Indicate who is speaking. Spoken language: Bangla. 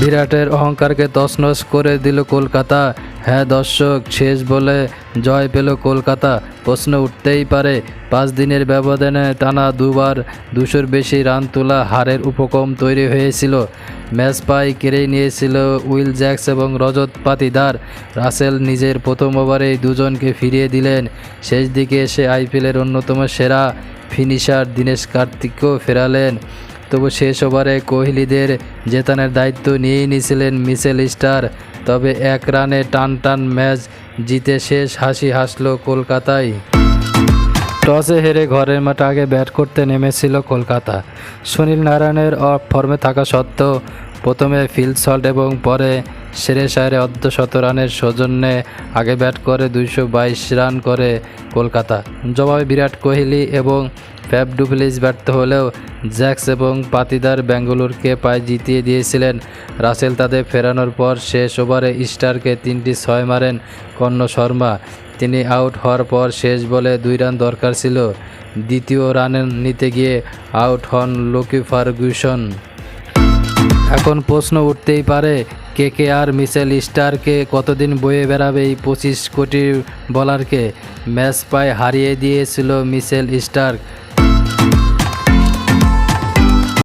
Speaker 1: বিরাটের অহংকারকে তছনছ করে দিল কলকাতা। হ্যাঁ দর্শক, শেষ বলে জয় পেল কলকাতা। প্রশ্ন উঠতেই পারে, পাঁচ দিনের ব্যবধানে টানা দুবার দুশোর বেশি রান তোলা হারের উপক্রম তৈরি হয়েছিল। ম্যাচ পাই কেড়ে নিয়েছিল উইল জ্যাক্স এবং রজত পাতিদার। রাসেল নিজের প্রথম ওভারেই দুজনকে ফিরিয়ে দিলেন। শেষ দিকে এসে আইপিএলের অন্যতম সেরা ফিনিশার দীনেশ কার্তিককেও ফেরালেন। তবু শেষ ওভারে কোহলিদের জেতানোর দায়িত্ব নিয়েই নিয়েছিলেন মিচেল স্টার। তবে এক রানে টান টান ম্যাচ জিতে শেষ হাসি হাসলো কলকাতায় টসে হেরে ঘরের মাঠে আগে ব্যাট করতে নেমেছিল কলকাতা। সুনীল নারায়ণের অফ ফর্মে থাকা সত্ত্বেও প্রথমে ফিল্ড সল্ট এবং পরে সেরে সারে অর্ধশত রানের সৌজন্যে আগে ব্যাট করে দুইশো বাইশ রান করে কলকাতা। জবাবে বিরাট কোহলি এবং ফ্যাব ডুপ্লিস ব্যর্থ হলেও জ্যাক্স এবং পাতিদার বেঙ্গালুরুকে পায় জিতিয়ে দিয়েছিলেন। রাসেল তাদের ফেরানোর পর শেষ ওভারে স্টারকে তিনটি ছয় মারেন কর্ণ শর্মা। তিনি আউট হওয়ার পর শেষ বলে দুই রান দরকার ছিল। দ্বিতীয় রানে নিতে গিয়ে আউট হন লোকি ফার্গুসন। এখন প্রশ্ন উঠতেই পারে, কে কে আর মিচেল স্টারকে কতদিন বয়ে বেড়াবে এই পঁচিশ কোটি বলারকে? ম্যাচ পায় হারিয়ে দিয়েছিল মিচেল স্টার